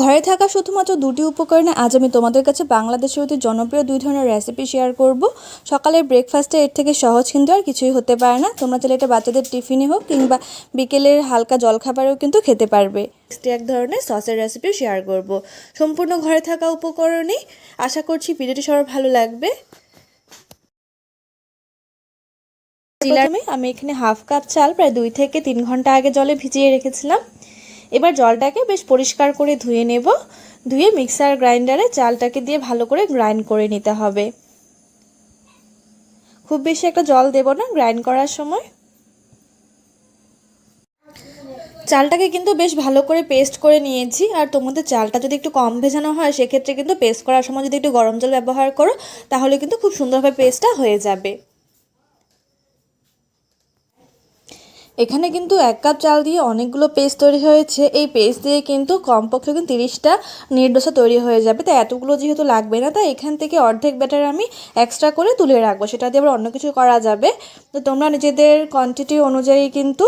ঘরে থাকা শুধুমাত্র দুটি উপকরণে আজ আমি তোমাদের কাছে বাংলাদেশের অতি জনপ্রিয় দুই ধরনের রেসিপি শেয়ার করব। সকালের ব্রেকফাস্টে এর থেকে সহজ কিন্তু আর কিছুই হতে পারে না। তোমরা চাইলে এটা বাচ্চাদের টিফিনে হোক কিংবা বিকেলের হালকা জলখাবারেও কিন্তু খেতে পারবে। নেক্সট এক ধরনের সসের রেসিপি শেয়ার করব। সম্পূর্ণ ঘরে থাকা উপকরণেই আশা করছি ভিডিওটি সবার ভালো লাগবে। আমি এখানে হাফ কাপ চাল প্রায় দুই থেকে তিন ঘণ্টা আগে জলে ভিজিয়ে রেখেছিলাম। এবার জলটাকে বেশ পরিষ্কার করে ধুয়ে নেব। ধুয়ে মিক্সার গ্রাইন্ডারে চালটাকে দিয়ে ভালো করে গ্রাইন্ড করে নিতে হবে। খুব বেশি একটা জল দেব না গ্রাইন্ড করার সময়। চালটাকে কিন্তু বেশ ভালো করে পেস্ট করে নিয়েছি। আর তোমাদের চালটা যদি একটু কম ভেজানো হয়, সেক্ষেত্রে কিন্তু পেস্ট করার সময় যদি একটু গরম জল ব্যবহার করো, তাহলে কিন্তু খুব সুন্দরভাবে পেস্টটা হয়ে যাবে। এখানে কিন্তু এক কাপ চাল দিয়ে অনেকগুলো পেস্ট তৈরি হয়েছে। এই পেস্ট দিয়ে কিন্তু কমপক্ষে কিন্তু তিরিশটা নির্দোষা তৈরি হয়ে যাবে। তাই এতগুলো যেহেতু লাগবে না তাই এখান থেকে অর্ধেক ব্যাটার আমি এক্সট্রা করে তুলে রাখব। সেটা দিয়ে আবার অন্য কিছু করা যাবে। তো তোমরা নিজেদের কোয়ান্টিটি অনুযায়ী কিন্তু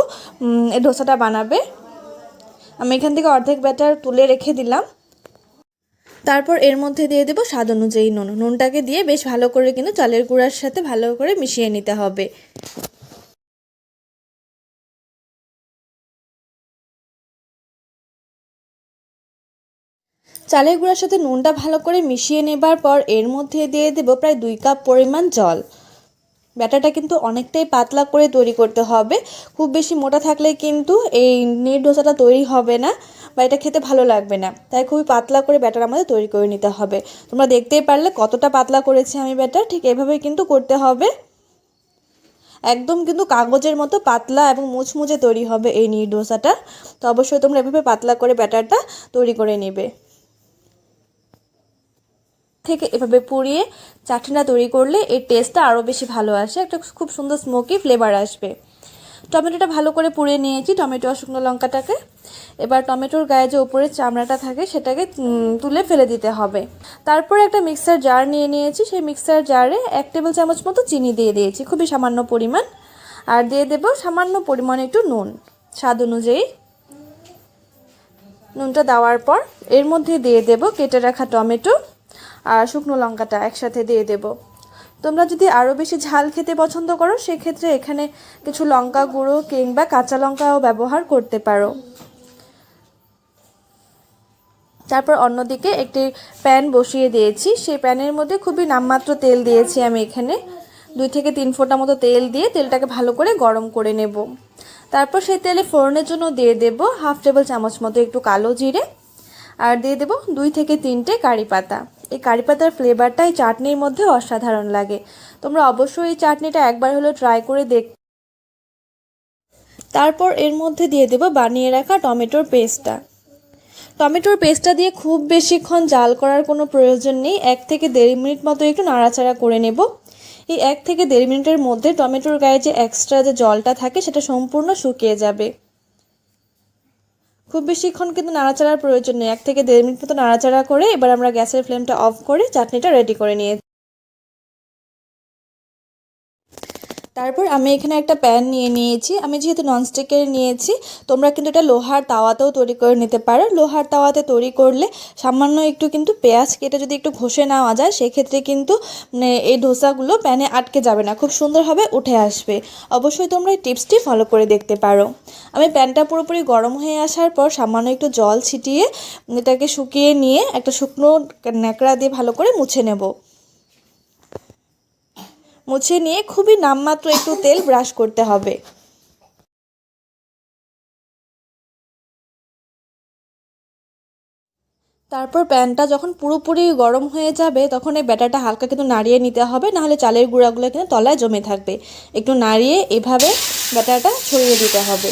ডোসাটা বানাবে। আমি এখান থেকে অর্ধেক ব্যাটার তুলে রেখে দিলাম। তারপর এর মধ্যে দিয়ে দেবো স্বাদ অনুযায়ী নুন। নুনটাকে দিয়ে বেশ ভালো করে কিন্তু চালের গুঁড়ার সাথে ভালো করে মিশিয়ে নিতে হবে। চালের গুঁড়ার সাথে নুনটা ভালো করে মিশিয়ে নেবার পর এর মধ্যে দিয়ে দেব প্রায় দুই কাপ পরিমাণ জল। ব্যাটারটা কিন্তু অনেকটাই পাতলা করে তৈরি করতে হবে। খুব বেশি মোটা থাকলে কিন্তু এই নির ডোসাটা তৈরি হবে না বা এটা খেতে ভালো লাগবে না। তাই খুবই পাতলা করে ব্যাটার আমাদের তৈরি করে নিতে হবে। তোমরা দেখতেই পারলে কতটা পাতলা করেছি আমি ব্যাটার, ঠিক এভাবেই কিন্তু করতে হবে। একদম কিন্তু কাগজের মতো পাতলা এবং মুচমুচে তৈরি হবে এই নির ডোসাটা তো অবশ্যই তোমরা এভাবে পাতলা করে ব্যাটারটা তৈরি করে নেবে। থেকে এভাবে পুড়িয়ে চাটনিটা তৈরি করলে এর টেস্টটা আরও বেশি ভালো আসে, একটা খুব সুন্দর স্মোকি ফ্লেভার আসবে। টমেটোটা ভালো করে পুড়িয়ে নিয়েছি, টমেটো আর শুকনো লঙ্কাটাকে। এবার টমেটোর গায়ে যে উপরের চামড়াটা থাকে সেটাকে তুলে ফেলে দিতে হবে। তারপর একটা মিক্সার জার নিয়ে নিয়েছি, সেই মিক্সার জারে এক টেবিল চামচ মতো চিনি দিয়ে দিয়েছি, খুবই সামান্য পরিমাণ। আর দিয়ে দেব সামান্য পরিমাণ একটু নুন, স্বাদ অনুযায়ী। নুনটা দেওয়ার পর এর মধ্যে দিয়ে দেব কেটে রাখা টমেটো। আর শুকনো লঙ্কাটা একসাথে দিয়ে দেব। তোমরা যদি আরও বেশি ঝাল খেতে পছন্দ করো, সেক্ষেত্রে এখানে কিছু লঙ্কা গুঁড়ো কিংবা কাঁচা লঙ্কাও ব্যবহার করতে পারো। তারপর অন্যদিকে একটি প্যান বসিয়ে দিয়েছি। সেই প্যানের মধ্যে খুবই নামমাত্র তেল দিয়েছি আমি এখানে। দুই থেকে তিন ফোঁটা মতো তেল দিয়ে তেলটাকে ভালো করে গরম করে নেব। তারপর সেই তেলে ফোড়নের জন্য দিয়ে দেব হাফ টেবিল চামচ মতো একটু কালো জিরে। আর দিয়ে দেব দুই থেকে তিনটে কারি পাতা। এই কারি পাতার ফ্লেভারটা এই চাটনির মধ্যে অসাধারণ লাগে। তোমরা অবশ্যই এই চাটনিটা একবার হলেও ট্রাই করে দেখ তারপর এর মধ্যে দিয়ে দেব বানিয়ে রাখা টমেটোর পেস্টটা। টমেটোর পেস্টটা দিয়ে খুব বেশিক্ষণ জাল করার কোনো প্রয়োজন নেই। এক থেকে দেড় মিনিট মতো একটু নাড়াচাড়া করে নেব। এই এক থেকে দেড় মিনিটের মধ্যে টমেটোর গায়ে যে এক্সট্রা যে জলটা থাকে সেটা সম্পূর্ণ শুকিয়ে যাবে। খুব বেশিক্ষণ কিন্তু নাড়াচাড়ার প্রয়োজন নেই। এক থেকে দেড় মিনিট মতো নাড়াচাড়া করে এবার আমরা গ্যাসের ফ্লেমটা অফ করে চাটনিটা রেডি করে নিয়ে তারপর আমি এখানে একটা প্যান নিয়ে নিয়েছি। আমি যেহেতু ননস্টিকের নিয়েছি, তোমরা কিন্তু এটা লোহার তাওয়াতেও তৈরি করে নিতে পারো। লোহার তাওয়াতে তৈরি করলে সামান্য একটু কিন্তু পেঁয়াজ কেটে যদি একটু ঘষে নেওয়া যায়, সেক্ষেত্রে কিন্তু মানে এই ধোসাগুলো প্যানে আটকে যাবে না। খুব সুন্দরভাবে উঠে আসবে। অবশ্যই তোমরা এই টিপসটি ফলো করে দেখতে পারো। আমি প্যানটা পুরোপুরি গরম হয়ে আসার পর সামান্য একটু জল ছিটিয়ে, এটাকে শুকিয়ে নিয়ে একটা শুকনো ন্যাকড়া দিয়ে ভালো করে মুছে নেব। মুছে নিয়ে খুবই নামমাত্র একটু তেল ব্রাশ করতে হবে। তারপর প্যানটা যখন পুরোপুরি গরম হয়ে যাবে, তখন এই ব্যাটারটা হালকা কিন্তু নাড়িয়ে নিতে হবে, নাহলে চালের গুঁড়াগুলো কিন্তু তলায় জমে থাকবে। একটু নাড়িয়ে এভাবে ব্যাটারটা ছড়িয়ে দিতে হবে।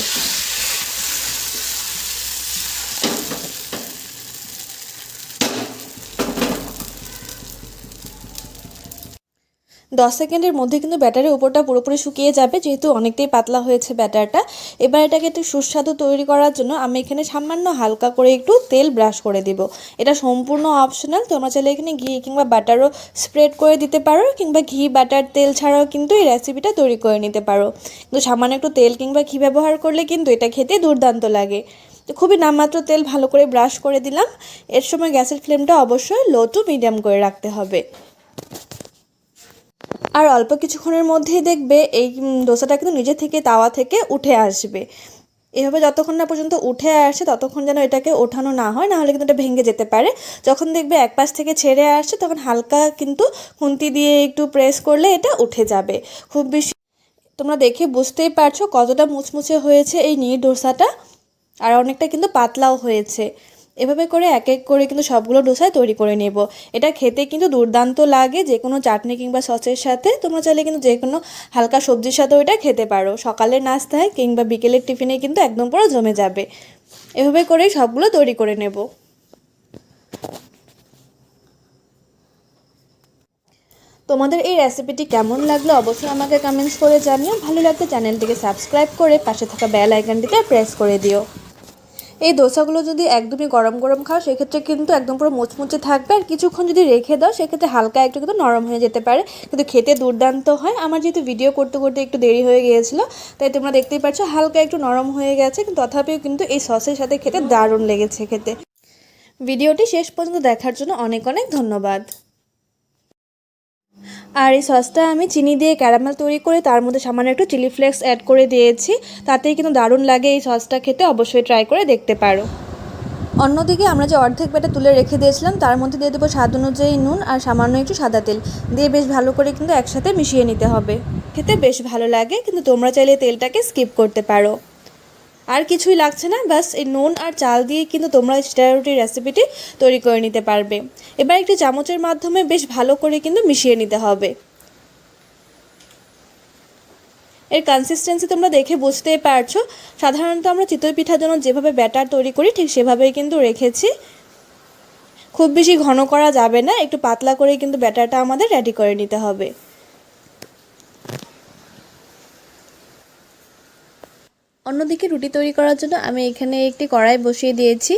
দশ সেকেন্ডের মধ্যে কিন্তু ব্যাটারের উপরটা পুরোপুরি শুকিয়ে যাবে, যেহেতু অনেকটাই পাতলা হয়েছে ব্যাটারটা। এবার এটাকে একটু সুস্বাদু তৈরি করার জন্য আমি এখানে সামান্য হালকা করে একটু তেল ব্রাশ করে দিব। এটা সম্পূর্ণ অপশনাল তোমরা চাইলে এখানে ঘি কিংবা বাটারও স্প্রেড করে দিতে পারো, কিংবা ঘি, বাটার, তেল ছাড়াও কিন্তু এই রেসিপিটা তৈরি করে নিতে পারো। কিন্তু সামান্য একটু তেল কিংবা ঘি ব্যবহার করলে কিন্তু এটা খেতে দুর্দান্ত লাগে। তো খুবই নামমাত্র তেল ভালো করে ব্রাশ করে দিলাম। এর সময় গ্যাসের ফ্লেমটা অবশ্যই লো টু মিডিয়াম করে রাখতে হবে। আর অল্প কিছুক্ষণের মধ্যেই দেখবে এই ডোসাটা কিন্তু নিজে থেকে তাওয়া থেকে উঠে আসবে। এভাবে যতক্ষণ না পর্যন্ত উঠে আসে, ততক্ষণ যেন এটাকে ওঠানো না হয় নাহলে কিন্তু এটা ভেঙে যেতে পারে। যখন দেখবে এক পাশ থেকে ছেড়ে আসছে, তখন হালকা কিন্তু খুন্তি দিয়ে একটু প্রেস করলে এটা উঠে যাবে। খুব বেশি তোমরা দেখে বুঝতেই পারছ কতটা মুচমুচে হয়েছে এই নির ডোসাটা আর অনেকটা কিন্তু পাতলাও হয়েছে। এভাবে করে এক এক করে কিন্তু সবগুলো ডোসায় তৈরি করে নেব। এটা খেতে কিন্তু দুর্দান্ত লাগে যে কোনো চাটনি কিংবা সসের সাথে। তোমরা চাইলে কিন্তু যে কোনো হালকা সবজির সাথেও এটা খেতে পারো। সকালের নাস্তায় কিংবা বিকেলের টিফিনে কিন্তু একদম পুরো জমে যাবে। এভাবে করেই সবগুলো তৈরি করে নেব। তোমাদের এই রেসিপিটি কেমন লাগল অবশ্যই আমাকে কমেন্টস করে জানিও। ভালো লাগলে চ্যানেলটিকে সাবস্ক্রাইব করে পাশে থাকা বেল আইকনটিকে প্রেস করে দিও। এই দোসাগুলো যদি একদমই গরম গরম খাও, সেক্ষেত্রে কিন্তু একদম পুরো মুচমুচে থাকবে। আর কিছুক্ষণ যদি রেখে দাও, সেক্ষেত্রে হালকা একটু কিন্তু নরম হয়ে যেতে পারে। কিন্তু খেতে দুর্দান্ত হয়। আমার যেহেতু ভিডিও করতে করতে একটু দেরি হয়ে গিয়েছিল, তাই তোমরা দেখতেই পাচ্ছ হালকা একটু নরম হয়ে গেছে। কিন্তু তথাপিও কিন্তু এই সসের সাথে খেতে দারুণ লেগেছে খেতে। ভিডিওটি শেষ পর্যন্ত দেখার জন্য অনেক অনেক ধন্যবাদ। আর এই সসটা আমি চিনি দিয়ে ক্যারামেল তৈরি করে তার মধ্যে সামান্য একটু চিলি ফ্লেক্স অ্যাড করে দিয়েছি। তাতেই কিন্তু দারুণ লাগে এই সসটা খেতে, অবশ্যই ট্রাই করে দেখতে পারো। অন্যদিকে আমরা যে অর্ধেক বেটা তুলে রেখে দিয়েছিলাম, তার মধ্যে দিয়ে দেবো স্বাদ অনুযায়ী নুন আর সামান্য একটু সাদা তেল। দিয়ে বেশ ভালো করে কিন্তু একসাথে মিশিয়ে নিতে হবে। খেতে বেশ ভালো লাগে, কিন্তু তোমরা চাইলে তেলটাকে স্কিপ করতে পারো। আর কিছুই লাগছে না বাস এই নুন আর চাল দিয়ে কিন্তু তোমরা স্টার রুটির রেসিপিটি তৈরি করে নিতে পারবে। এবার একটি চামচের মাধ্যমে বেশ ভালো করে কিন্তু মিশিয়ে নিতে হবে। এর কনসিস্টেন্সি তোমরা দেখে বুঝতেই পারছ। সাধারণত আমরা চিতই পিঠার জন্য যেভাবে ব্যাটার তৈরি করি, ঠিক সেভাবেই কিন্তু রেখেছি। খুব বেশি ঘন করা যাবে না, একটু পাতলা করে কিন্তু ব্যাটারটা আমাদের রেডি করে নিতে হবে। অন্যদিকে রুটি তৈরি করার জন্য আমি এখানে একটি কড়াই বসিয়ে দিয়েছি।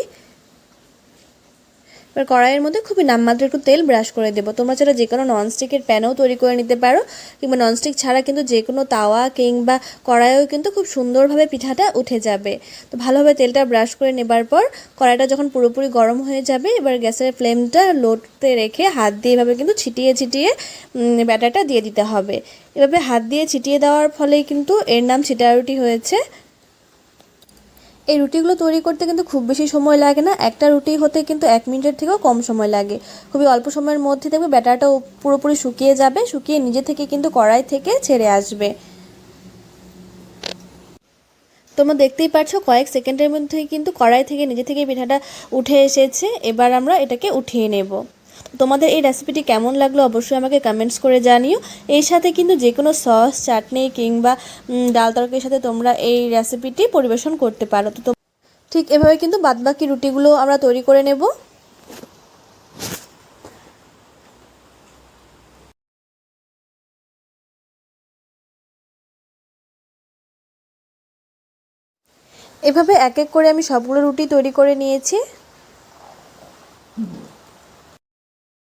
এবার কড়াইয়ের মধ্যে খুবই নামমাত্র একটু তেল ব্রাশ করে দেবো। তোমরা ছাড়া যে কোনো ননস্টিকের প্যানেও তৈরি করে নিতে পারো, কিংবা ননস্টিক ছাড়া কিন্তু যে কোনো তাওয়া কিংবা কড়াইও কিন্তু খুব সুন্দরভাবে পিঠাটা উঠে যাবে। তো ভালোভাবে তেলটা ব্রাশ করে নেবার পর কড়াইটা যখন পুরোপুরি গরম হয়ে যাবে, এবার গ্যাসের ফ্লেমটা লোতে রেখে হাত দিয়ে এভাবে কিন্তু ছিটিয়ে ছিটিয়ে ব্যাটারটা দিয়ে দিতে হবে। এভাবে হাত দিয়ে ছিটিয়ে দেওয়ার ফলেই কিন্তু এর নাম ছিটা রুটি হয়েছে। এই রুটিগুলো তৈরি করতে কিন্তু খুব বেশি সময় লাগে না। একটা রুটি হতে কিন্তু এক মিনিটের থেকেও কম সময় লাগে। খুবই অল্প সময়ের মধ্যে দেখবে ব্যাটারটা পুরোপুরি শুকিয়ে যাবে, শুকিয়ে নিজে থেকে কিন্তু কড়াই থেকে ছেড়ে আসবে। তোমরা দেখতেই পাচ্ছ কয়েক সেকেন্ডের মধ্যেই কিন্তু কড়াই থেকে নিজে থেকে পিঠাটা উঠে এসেছে। এবার আমরা এটাকে উঠিয়ে নেব। তোমাদের এই রেসিপিটি কেমন লাগল অবশ্যই আমাকে কমেন্টস করে জানিও। এর সাথে কিন্তু যে কোনো সস চাটনি কিংবা ডাল তরকারির সাথে তোমরা এই রেসিপিটি পরিবেশন করতে পারো। তো ঠিক এভাবে কিন্তু বাদবাকি রুটিগুলো আমরা তৈরি করে নেব। এভাবে এক এক করে আমি সবগুলো রুটি তৈরি করে নিয়েছি।